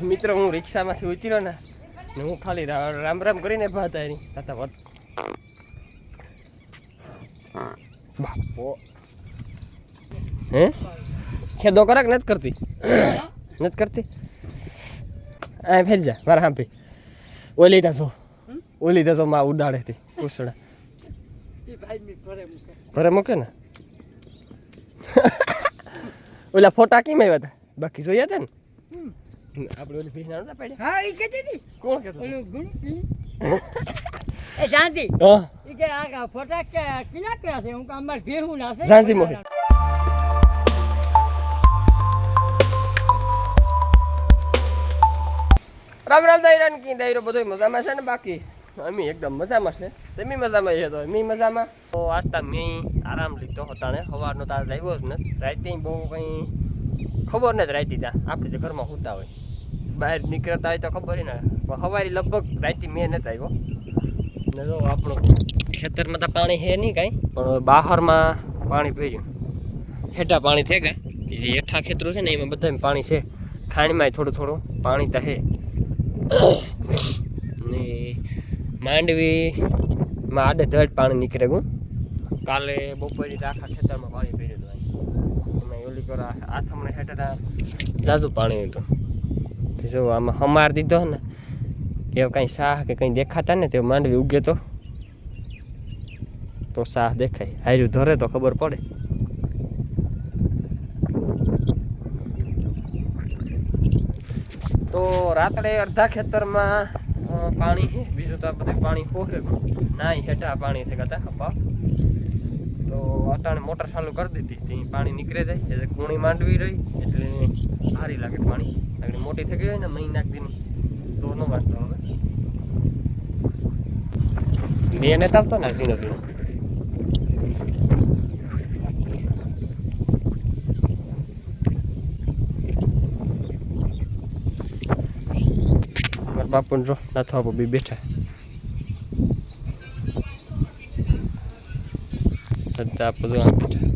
મિત્રો, હું રિક્ષામાંથી ઉતર્યો ને ને હું ખાલી રામ રામ કરીને ભાતા એની તાતા વત બાપો. હે? ખેદો કરાક નથી કરતી? નથી કરતી? આ ફેર જા, મારા હાંભી. ઓલી તા ઓલી તા છો માં ઉડાડે હતી ઉસડા. ભરે મૂકે ને. ઓલા ફોટા કેમ આવ્યા હતા બાકી જોયા હતા ને? આપણે ઓલી ભીના નતા પડ્યા હા એ કહેતી હતી. કોણ કહેતો ઓલું ગુણ એ શાંતિ હા. એ કે આ ફોટા કે કિના ક્યાં છે? હું કામમાં ભેહું ના છે. ઝાંસી મોહી. રામ રામ દાયરા કી દાયરો બધો મજામાં છે ને બાકી? અમે એકદમ મજામાં છે. તમે મજામાં છે તો અમે મજામાં? તો આસ્તા મેં આરામ લીધો હોતાણે સવારનો તાર આવ્યો જ ને રાતે બહુ કંઈ ખબર નથી રાતી ત્યાં. આપણે જે ઘરમાં હોતા હોય. બહાર નીકળતા હોય તો ખબર ને. પણ સવારે લગભગ રાતે મેં નથી આવ્યો ને જો આપણું ખેતરમાં તો પાણી છે નહીં કાંઈ. પણ બહારમાં પાણી ભર્યું. હેઠા પાણી થઈ ગયા જે હેઠા ખેતરું છે ને એમાં બધા પાણી છે. ખાણીમાંય થોડું થોડું પાણી તો હે ને માંડવીમાં આડે ધડ પાણી નીકળે ગું કાલે બપોરે તો આખા ખેતરમાં પાણી ભર્યું હતું એમાં ઓલી કરો આથમણે હેઠા જાજુ પાણી હતું. જો આમાં હમાર દીધો ને કે કાંઈ શાહ કે કંઈ દેખાતા ને તે માંડવી ઉગે તો. તો શાહ દેખાય. હાર્યું ધરે તો ખબર પડે. તો રાત્રે અડધા ખેતરમાં પાણી છે. બીજું તો બધું પાણી હોહે ના હેઠા પાણી થઈ ગયા ખપા તો અટાણે મોટર ચાલુ કરી દીધી. ત્યાં પાણી નીકળે જાય. કુણી માંડવી રહી, એટલે સારી લાગે પાણી. આગળ મોટી થઈ ગઈ હોય ને મહિના દીની તો ન વાંધો હવે બે ને આવતો ને ઝીણો ઝીણો મારા બાપુ જો નાથો બાપુ બી બેઠા બધા આપો જો આમ બેઠા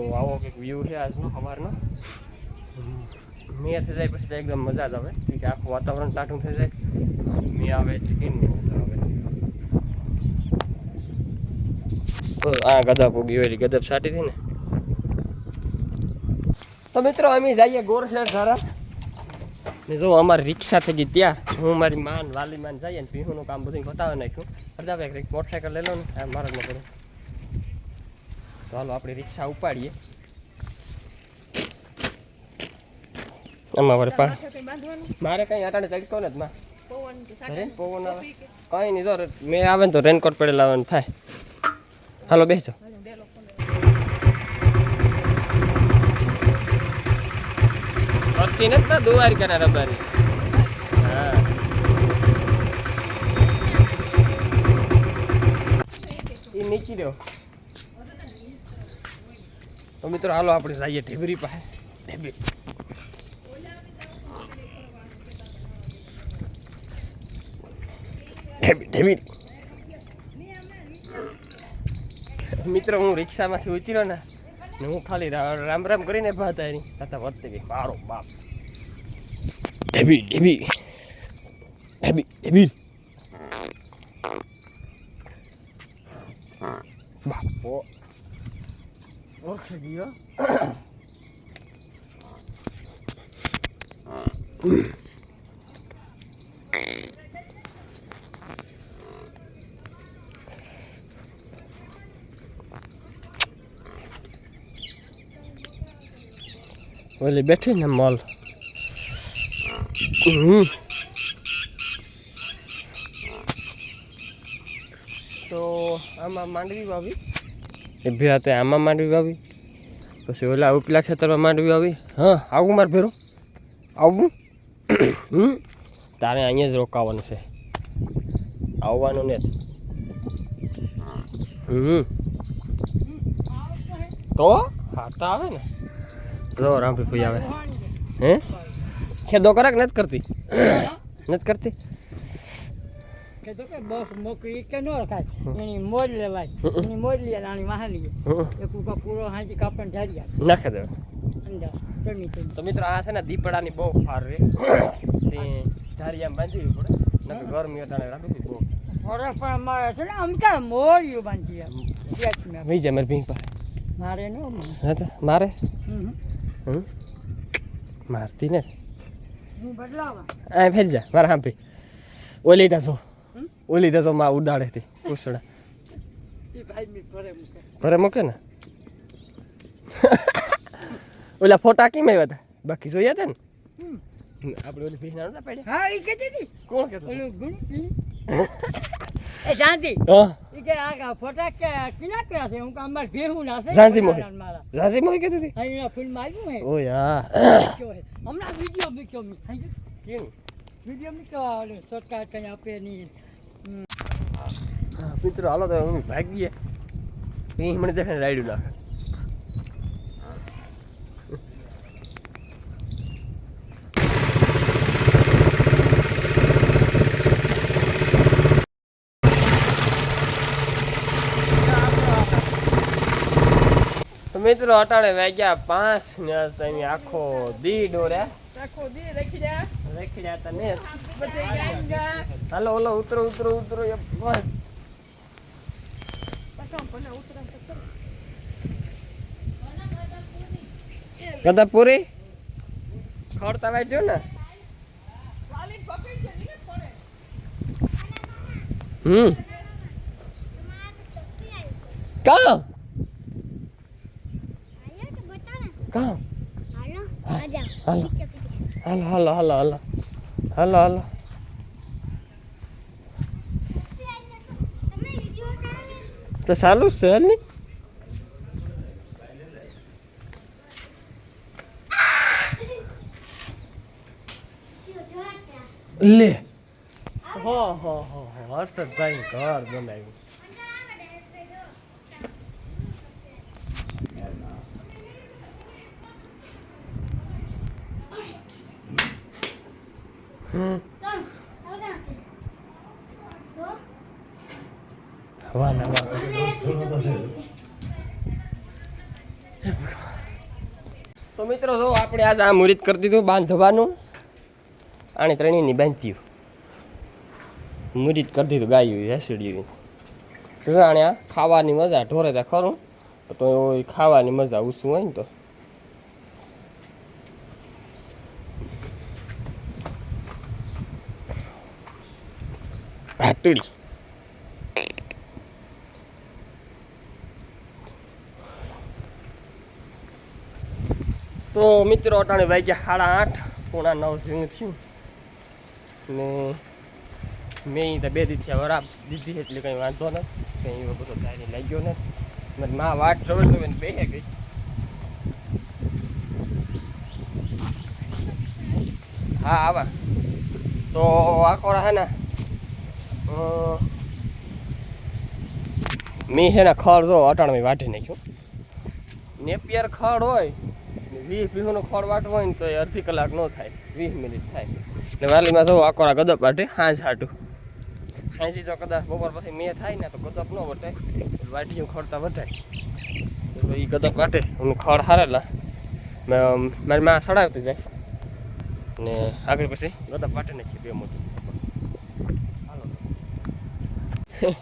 તો આવો કંઈક વ્યૂ છે આજનો સવારનો. મેં થઈ જાય પછી તો એકદમ મજા જ આવે. કે આખું વાતાવરણ ટાટું થઈ જાય. મેં આવે એટલે તો આ ગદબ ઉગી હોય ગદબ સાટી હતી ને. તો મિત્રો અમે જઈએ ગોરખેડ ધારા. ને જો અમારી રિક્ષા થઈ ગઈ ત્યાં. હું મારી માન વાલી માન જઈએ ને પીહુનું કામ બધું બતાવી નાખ્યું. અડધા ભાઈ મોટરસાઇકલ લઈ લો ને. મારા ન કરું તો હાલો આપણે રિક્ષા ઉપાડીએ. અમારે મારે કઈ અટાણે તડકો ને જ માં. પવન આવે. કઈ નહીં જો મેં આવે ને તો રેનકોટ પડેલા આવવાનું થાય. હાલો બેસો અસી ને. ના દુવારી કરે રબારી. હા. એ નીચી રહ્યો. તો મિત્રો, હાલો આપણે જઈએ ઢેબરી પાસે. ઢેબરી. ઢેબી ઢેબી મિત્રો, હું રિક્ષામાંથી ઉતર્યો ને ને હું ખાલી રામ રામ કરીને ભાતા એની તાતા વધતી ગઈ મારો બાપ. ઢેબી ઢેબી ઢેબી ઢેબી બાપો ઓળખી ગયો ઓલી બેઠી ને મોલ હમ. તો આમાં માંડવી વાવી એ ભેરા તે આમાં માંડવી વાવી પછી ઓલા ઉપલા ખેતરમાં માંડવી આવી. હા, આવું મારે ભેરો. આવું. હમ. તારે અહીંયા જ રોકાવાનું છે. આવવાનું ને હમ. તો? હા, તો આવે ને. જો રામભી ભાઈ આવે. હે? ખેદો કરે નથી કરતી. નથી કરતી? કીધું કે બસ મોકલી કે ન રખાય. એની મોજ લેવાય. એની મોજ લે આની હમ. એક ઉપર પૂરો હાંચી કાપણ ઢારી નાખે દે. તો મિત્રો આ છે ને દીપડાની બહુ ફાર રે. તે ધારી આમ બાંધી પડે. નકર ગરમી અટાણે રાખી હતી બહુ ફરક પણ અમારે છે ને આમ ક્યાં મોરિયું બાંધી વહી જાય મારે ભીંગ પર મારે ન મને. હા તો મારે? મારતી ને? હું બદલાવા. આ ફેર જા મારા હાંભી. ઓલી તા હમ? ઓલી દાસો માં ઉડાડે હતી ઉસડા એ ભાઈ મી ફરે મૂકે. ઘરે મૂકે ને? ઓલા ફોટા કેમ આવ્યા હતા બાકી જોયા હતા ને? હમ. આપણે ઓલી ભીના નતા પાડ્યા? હા એ કહેતી હતી. કોણ કહેતો ઓલું ગુણી એ જાણતી હા. એ કે આ ફોટા કે કિના કર્યા છે? હું કામ મારે ભેહું ના છે. ઝાંસી મોહી. મારા રાજી મોહી કહેતી હતી? અહીંયા ફિલ્મ આવ્યું હે ઓ યાર. મૂક્યો હે. હમણાં વીડિયો મૂક્યો મી. થઈ ગયું? કેમ? વીડિયો મૂક્યો ઓલું શોર્ટકટ કંઈ આપે નહીં. હા, મિત્રો, હાલો તો અમે ભાગીએ. એ મને દેખાય ને રાયડું નાખે. મિત્રો, અટાણે વાગ્યા પાંચ ને તમે આખો દી ડોર્યા આખો દી રાખી જા. રેખડ્યા હતા ને. હાલો ઓલો ઉતરો ઉતરો ઉતરો એ બસ ગદા પૂરી ખોડતા વાંચ્યો ને હમ. કાં? કાં? હાલો હાલો હાલો હાલો. હાલો હાલો. તો સારું છે ને? લે. હો હો હો હો હર્ષદભાઈ ઘર બનાવ્યું. મિત્રો, જો આપણે આજ આ મુહૂર્ત કરી દીધું બાંધવાનું. આને ત્રણેયની બાંધ્યું. મુહૂર્ત કરી દીધું ગાયું હેસડ્યું તો આણે આ ખાવાની મજા ઢોરે ત્યાં ખરું તો ખાવાની મજા ઓછું હોય ને તો. ભાતુડી. તો મિત્રો, અટાણે વાગ્યા સાડા આઠ, પોણા નવ જેવું થયું. ને મેં તો બે દીથી વરાબ દીધી, એટલે કંઈ વાંધો નથી. કંઈ એવો બધો ગાડી લાગ્યો નથી. મને મા વાટ જોવે જોવે ને બેહે ગઈ. હા, આવા. તો આકોરા કોરા હે ને મેં છે ને ખડ જો અટાણમાં વાટી નાખ્યું. નેપિયર ખડ હોય વીસ વીસનું ખડ વાટવું હોય ને તો એ અડધી કલાક ન થાય વીસ મિનિટ થાય. ને વાલીમાં જો આકોરા ગદપ વાટે હાંજ હાટું. હાંજી તો કદાચ બપોર પછી મેં થાય ને તો ગદપ ન વટે વાટીયું ખડતા વટાય તો એ ગદપ વાટે હું ખડ હારેલા. મેં મારી માં સડાવતી જાય. ને આગળ પછી ગદપ વાટે નાખી બે મોટું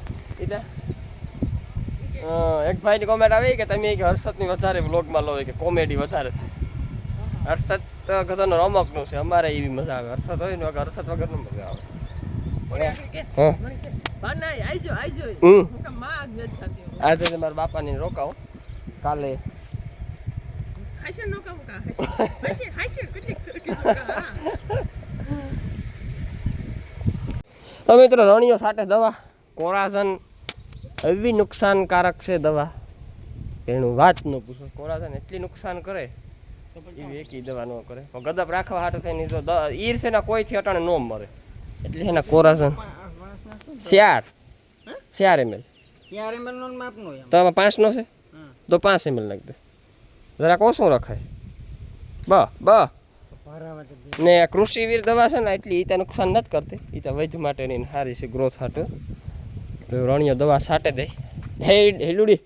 અ, એક ભાઈની કોમેન્ટ આવી કે તમે કે હર્ષદની વધારે વ્લોગમાં લો કે કોમેડી વધારે છે હર્ષદ તો રમક રમકનું છે. અમારે એવી મજા આવે. હર્ષદ હોય ને વગર હર્ષદ વગરનું મજા આવે. આજે મારા બાપા ને રોકાવ. કાલે. નો તો મિત્રો રણિયો સાથે દવા. કોરાઝન એવી નુકસાનકારક છે દવા. એનું વાત ન પૂછો. કોરાઝન એટલી નુકસાન કરે એવી એકી દવા કરે. પણ ગદપ રાખવા હાટું થઈને જો તો ઈર છે ને કોઈથી અટાણે ન મરે. એટલે એના ને કોરાઝન ચાર. ચાર એમએલ યાર એમ નો માપ નો તો આમાં પાંચનો છે? તો પાંચ એમએલ નાખ દે. જરાક ઓછું રખાય. બ બ. ને કૃષિવીર દવા છે ને એટલી ઈતા નુકસાન નથી કરતી. ઈતા વૈધ માટેની સારી છે ગ્રોથ હાટે. તો રણિયો દવા છાંટે દે. હે હેલુડી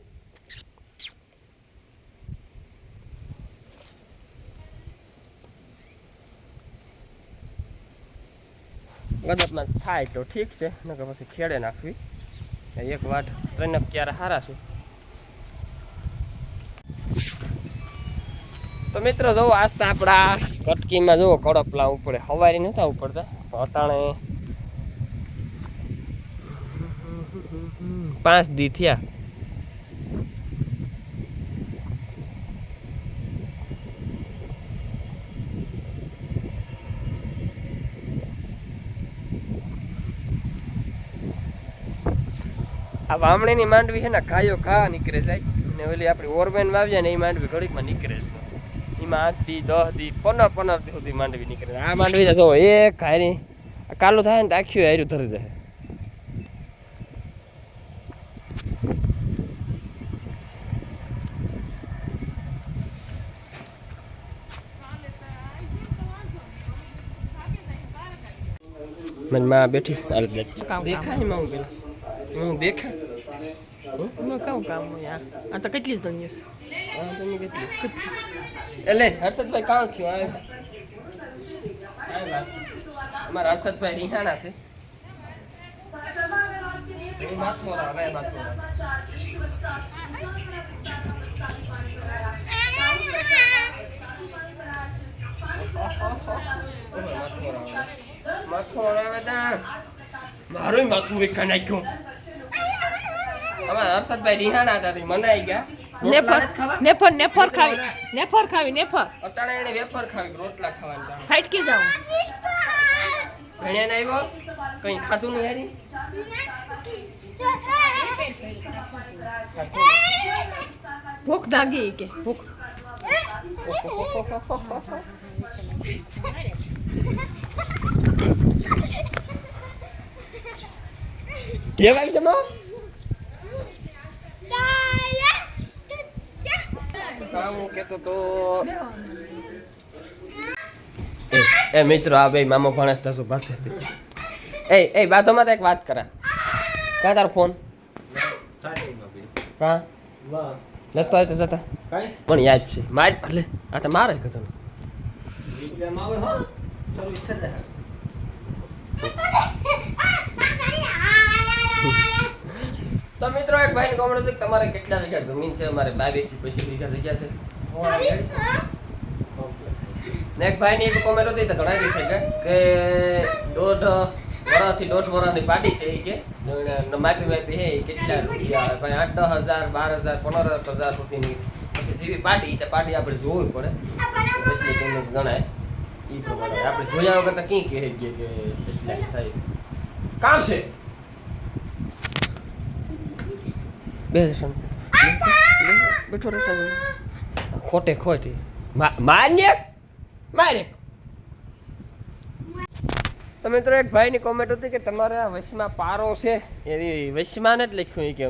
થાય તો ઠીક છે, નકર પછી ખેડે નાખવી. એક વાટ ત્રણ ક્યારે સારા છે. તો મિત્રો જુઓ આજ તો આપણા કટકીમાં જુઓ કડપલા ઉપડે, હવારી નતા ઉપડતા, અટાણે પાંચ દી થયા. આ વામણીની માંડવી છે ને ખાયો ખા નીકળે જાય. ને ઓલી આપણી ઓરબેન વાવીએ ને એ માંડવી ઘડીકમાં નીકળે છે. એમાં આઠ દી દસ દી પંદર પંદર દી સુધી માંડવી નીકળે આ માંડવી જો એક હારી કાલું થાય ને તો આખી હાર્યું ધરી જાય. મને માં બેઠી. દેખાયમાં હું દેખા. હું કેવું કામ હોય આ? આ તો કેટલી જણી છે હા, તમે કેટલી? એટલે હર્ષદભાઈ કામ થયું? આવે મારા હર્ષદભાઈ રિહાણા છે. મારું માથું વેખા નાખ્યું. અમારા હર્ષદભાઈ રિહાણા હતા તે મનાઈ ગયા. નેફર નેફર નેફર ખાવી નેફર ખાવી નેફર. અટાણે એને વેફર ખાવી રોટલા ખાવાના. ફાટકી જાઉં. ભણ્યા આવ્યો? કઈ ખાધું નહીં હારી? ભૂખ લાગી કે. ભૂખ. કેવાય છે હું કેતો તો. એ એ મિત્રો આ બે મામો ભણેસ તસો ભાત એ એ બાતોમાં તો એક વાત કરા. કા તારો ફોન? કા? લેતો હોય તો જતા. પણ યાદ છે. માર એટલે આ તો મારે કહેતો તો મિત્રો એક ભાઈને કોમેન્ટ છે તમારે કેટલા વીઘા જમીન છે? અમારે બાવીસથી પચીસ વીઘા જગ્યા છે. ને એક ભાઈને એક કોમેન્ટ હતી તો ઘણા દી થઈ કે દોઢ વર્ષથી દોઢ વર્ષની પાર્ટી છે એ કે ને માપી માપી હે કેટલા રૂપિયા ભાઈ આઠ દસ હજાર બાર હજાર પંદર હજાર સુધીની. પછી જેવી પાર્ટી તે પાર્ટી આપણે જોવી પડે. એટલી ગણાય. ઈ પ્રમાણે આપણે જોયા વગર તો કઈ કહે કે કે એટલા થાય. કામ છે. બે બેઠો રહેશે ખોટે. ખોટી માન્ય? મારે? તો મિત્રો એક ભાઈની કોમેન્ટ હતી કે તમારે આ વૈશમાં પારો છે? એવી વશમાં જ લખ્યું કે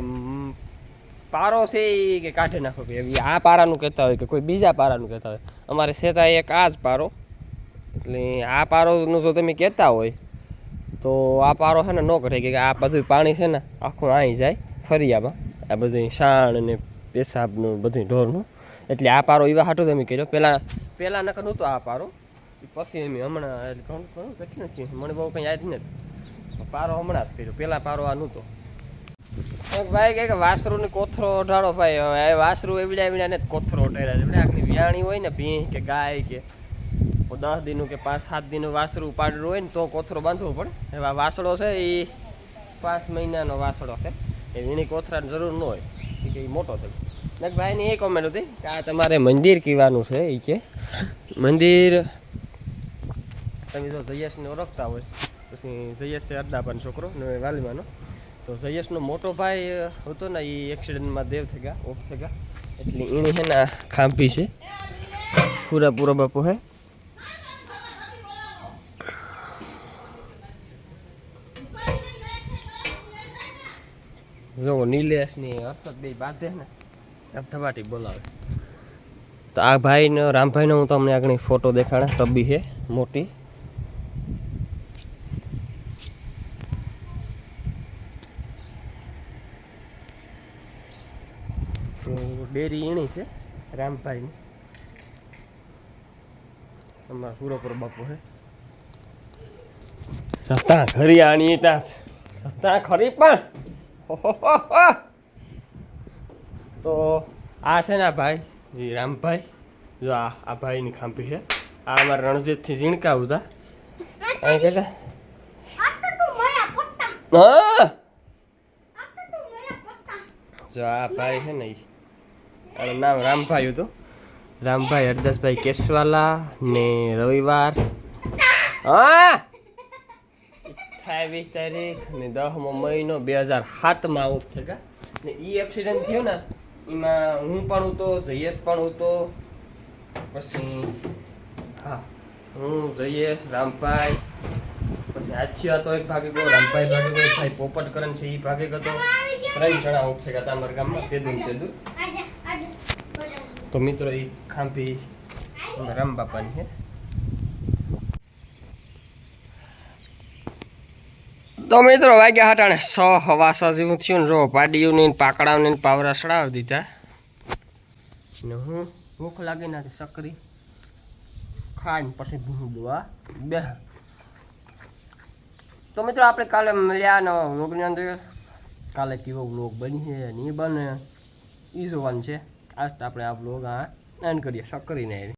પારો છે એ કે કાઢી નાખો કે એવી આ પારાનું કહેતા હોય કે કોઈ બીજા પારાનું કહેતા હોય. અમારે સેતા એક આ જ પારો. એટલે આ પારોનું જો તમે કહેતા હોય, તો આ પારો છે ને ન કઢે કે આ બધું પાણી છે ને આખું અહીં જાય ફરિયામાં. આ બધું શાણ ને પેશાબનું બધું ઢોરનું. એટલે આ પારો એવા હાટું તમે કર્યો. પહેલાં પહેલાં નકર નહોતો આ પારો. પછી એમ હમણાં એટલે ઘણું ઘણું કેટલું નથી મને બહુ કંઈ યાદ નથી. પારો હમણાં જ કર્યો. પહેલાં પારો આ નહોતો. ભાઈ કે કે વાસરુની કોથરો ઓઢાડો ભાઈ. હવે વાસરું એવડ્યા એવડ્યા ને કોથરો ઓઢાડ્યા છે. આખી વ્યાણી હોય ને ભીં કે ગાય કે દસ દિનનું કે પાંચ સાત દિનનું વાસરું પાડેલું હોય ને તો કોથરો બાંધવો પડે. એવા વાસળો છે એ પાંચ મહિનાનો વાસળો છે. એ વીણી કોથરાની જરૂર ન હોય. કે એ મોટો થઈ ને એક ભાઈની એ કોમેન્ટ હતી કે આ તમારે મંદિર કહેવાનું છે એ કે. મંદિર તમે જો જયેશને ઓળખતા હોય, પછી જયેશ છે અડદાપાનો છોકરો, ને વાલીમાનો. તો જયેશનો મોટો ભાઈ હતો ને એ એક્સિડન્ટમાં દેવ થઈ ગયા ઓફ થઈ ગયા એટલે એની છે ને ખાંપી છે. પૂરા પૂરા બાપુ હે. જો નિલેશની હર્ષદ બે બાંધે ને ધબધબાટી બોલાવે. તો આ ભાઈનો, રામભાઈનો હું તમને આગળ ફોટો દેખાડે, તબી છે મોટી. ડેરી એણી છે, રામભાઈની. અમારા પૂરો બાપુ છે સત્તા ખરી આણી ત્યાં સત્તા ખરી પણ. તો આ છે ને આ ભાઈ રામભાઈ. જો આ આ ભાઈની ખાંપી છે. આ અમારા રણજીતથી ઝીણકા હતા અહીં કહેતા જો આ ભાઈ છે ને એનું નામ રામભાઈ હતું. રામભાઈ હરદાસભાઈ કેશવાલા ને રવિવાર. હા. અઠાવીસ તારીખ ને દસમો મહિનો બે હજાર સાતમાં આવું છે કા? ને એ એક્સિડન્ટ થયો ને એમાં હું પણ હતો જયેશ પણ હતો પછી હા હું જયેશ રામભાઈ પછી આછી હતો એક ભાગી ગયો રામભાઈ ભાગી ગયો ભાઈ પોપટ કરન છે એ ભાગી ગયો ત્રણ જણા ઉઠે ગયા અમારા ગામમાં તેદું ને તેદું તો મિત્રો એ ખાંભી રામ બાપાની છે તો મિત્રો વાગ્યા હટાણે સો હવા સો જેવું થયું ને જો પાડીઓને પાકડાઓને પાવરા સડાવી દીધા. ને હું ભૂખ લાગી નાખી સકરી ખાઈને પછી ભૂખ દવા બે. તો મિત્રો આપણે કાલે મળ્યા નવા વ્લોગની અંદર. કાલે કેવો વ્લોગ બની છે નહીં બને. એ જોવાનું છે. આજ આપણે આ વ્લોગ આ એન્ડ કરીએ, સકરીને